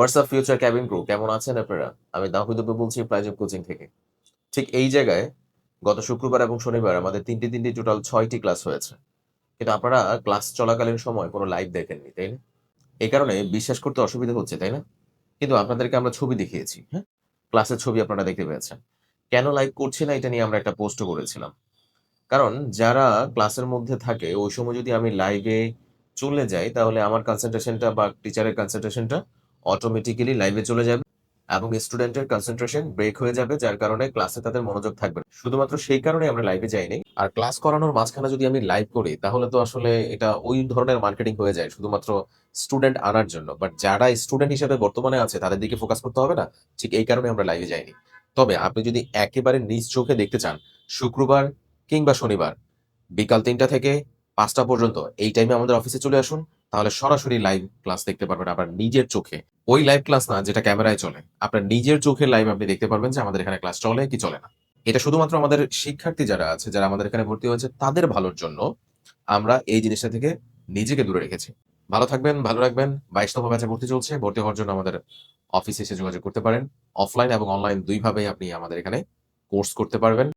WhatsApp future cabin crew কেমন আছেন আপনারা? আমি দাহুদুব্বে বলছি প্রাইজব কোচিং থেকে। ঠিক এই জায়গায় গত শুক্রবার এবং শনিবার আমাদের তিনটি তিনটি টোটাল ছয়টি ক্লাস হয়েছে। কিন্তু আপনারা ক্লাস চলাকালীন সময় কোনো লাইভ দেখেননি, তাই না? এই কারণে বিশ্বাস করতে অসুবিধা হচ্ছে, তাই না? কিন্তু আপনাদেরকে আমরা ছবি দেখিয়েছি হ্যাঁ? ক্লাসের ছবি আপনারা দেখতে পেয়েছেন। কেন লাইভ করছি না এটা নিয়ে আমরা একটা পোস্ট করেছিলাম। কারণ যারা ক্লাসের মধ্যে থাকে, ওই সময় যদি আমি লাইভে চলে যাই, তাহলে আমার কনসেন্ট্রেশনটা বা টিচারের কনসেন্ট্রেশনটা অটোমেটিক্যালি লাইভে চলে যাবে এবং স্টুডেন্টের কনসেন্ট্রেশন ব্রেক হয়ে যাবে, যার কারণে ক্লাসে তাদের মনোযোগ থাকবে শুধুমাত্র সেই কারণে আমরা লাইভে যাইনি। আর ক্লাস করানোর মাঝখানে যদি আমি লাইভ করি, তাহলে তো আসলে এটা ওই ধরনের মার্কেটিং হয়ে যায় শুধুমাত্র স্টুডেন্ট আনার জন্য। বাট যারা স্টুডেন্ট হিসেবে বর্তমানে আছে, তাদের দিকে ফোকাস করতে হবে না। ঠিক এই কারণে আমরা লাইভে যাইনি। তবে আপনি যদি একেবারে নিজ চোখে দেখতে চান, শুক্রবার কিংবা শনিবার, বিকাল তিনটা থেকে পাঁচটা পর্যন্ত, এই টাইমে আমাদের অফিসে চলে আসুন। তাহলে সরাসরি লাইভ ক্লাস দেখতে পারবেন আপনার নিজের চোখে। ওই লাইভ ক্লাস না, যেটা ক্যামেরায় চলে। আপনার নিজের চোখে লাইভ আপনি দেখতে পারবেন যে আমাদের এখানে ক্লাস চলে কি চলে না। এটা শুধুমাত্র আমাদের শিক্ষার্থী যারা আছে, যারা আমাদের এখানে ভর্তি হয়েছে, তাদের ভালোর জন্য আমরা এই জিনিসটা থেকে নিজেকে দূরে রেখেছি। ভালো থাকবেন, ভালো রাখবেন। বাইশতম ব্যাচে ভর্তি চলছে। ভর্তি হওয়ার জন্য আমাদের অফিসে এসে যোগাযোগ করতে পারেন। অফলাইন এবং অনলাইন দুইভাবেই আপনি আমাদের এখানে কোর্স করতে পারবেন।